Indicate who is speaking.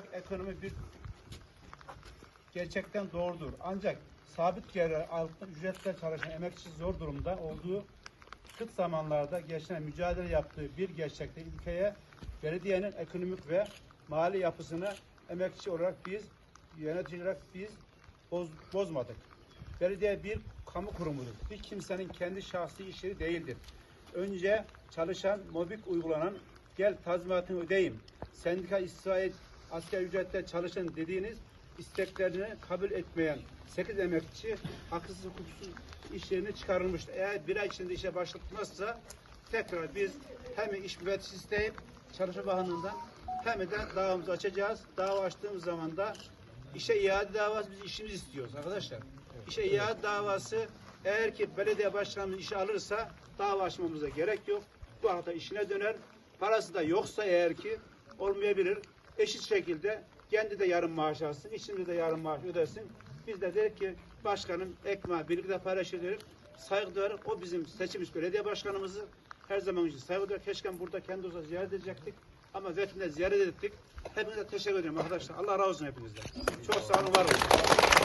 Speaker 1: olarak ekonomi bir gerçekten doğrudur. Ancak sabit gelirler altında ücretle çalışan emekçi zor durumda olduğu kıt zamanlarda gençlerin mücadele yaptığı bir gerçekte ülkeye belediyenin ekonomik ve mali yapısını emekçi olarak biz yönetici olarak biz boz, bozmadık. Belediye bir kamu kurumudur. Bir kimsenin kendi şahsi işleri değildir. Önce çalışan mobik uygulanan gel tazminatını ödeyim. Sendika istifa et, asgari ücretle çalışın dediğiniz isteklerini kabul etmeyen 8 emekçi haksız hukuksuz işlerini çıkarılmıştı. Eğer bir ay içinde işe başlatmazsa tekrar biz hem iş müfettişi isteyip Çalışma Bakanlığı'ndan hem de davamızı açacağız. Dava açtığımız zaman da işe iade davası biz işimiz istiyoruz arkadaşlar. İşe iade davası eğer ki belediye başkanımız işe alırsa dava açmamıza gerek yok. Bu hafta işine döner. Parası da yoksa eğer ki olmayabilir. Eşit şekilde kendi de yarım maaş alsın, işçimiz de yarım maaş ödesin. Biz de dedik ki başkanım ekmeği birlikte paylaşıyoruz. Saygı duyarız. O bizim seçilmiş belediye başkanımızı her zaman için saygı duyar. Keşke burada kendi olsa ziyaret edecektik. Ama vetimde ziyaret ettik. Hepinize teşekkür ederim arkadaşlar. Allah razı olsun hepinizden. Çok sağ olun, var olun.